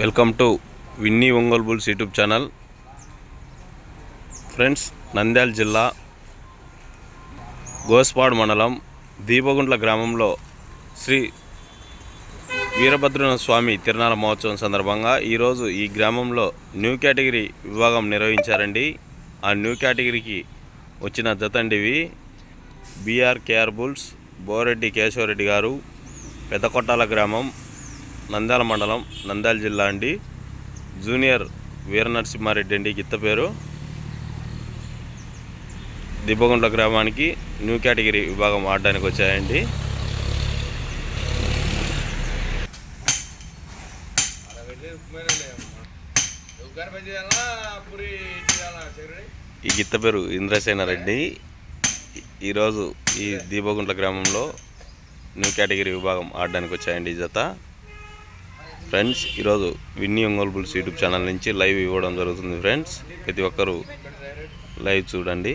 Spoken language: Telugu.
Welcome to Vinni Ongole bulls YouTube channel. Friends Nandyal జిల్లా గోస్పాడ్ మండలం దీపగుంట్ల గ్రామంలో శ్రీ వీరభద్రన స్వామి తిరునాళ మహోత్సవం సందర్భంగా ఈరోజు ఈ గ్రామంలో న్యూ కేటగిరీ విభాగం నిర్వహించారండి. ఆ న్యూ కేటగిరీకి వచ్చిన జతండివి BR KR bulls Boreddy Keshavareddy గారు పెద్దకొట్టాల గ్రామం నంద్యాల మండలం నంద్యాల జిల్లా అండి. జూనియర్ వీర నరసింహారెడ్డి అండి గిత్త పేరు. దిబ్బగుంట్ల గ్రామానికి న్యూ కేటగిరీ విభాగం ఆడడానికి వచ్చాయండి. ఈ గిత్త పేరు ఇంద్రసేన రెడ్డి. ఈరోజు ఈ దీపగుంట్ల గ్రామంలో న్యూ కేటగిరీ విభాగం ఆడడానికి వచ్చాయండి ఈ జత. ఫ్రెండ్స్ ఈరోజు Vinni Ongole bulls YouTube channel నుంచి లైవ్ ఇవ్వడం జరుగుతుంది ఫ్రెండ్స్. ప్రతి ఒక్కరూ లైవ్ చూడండి.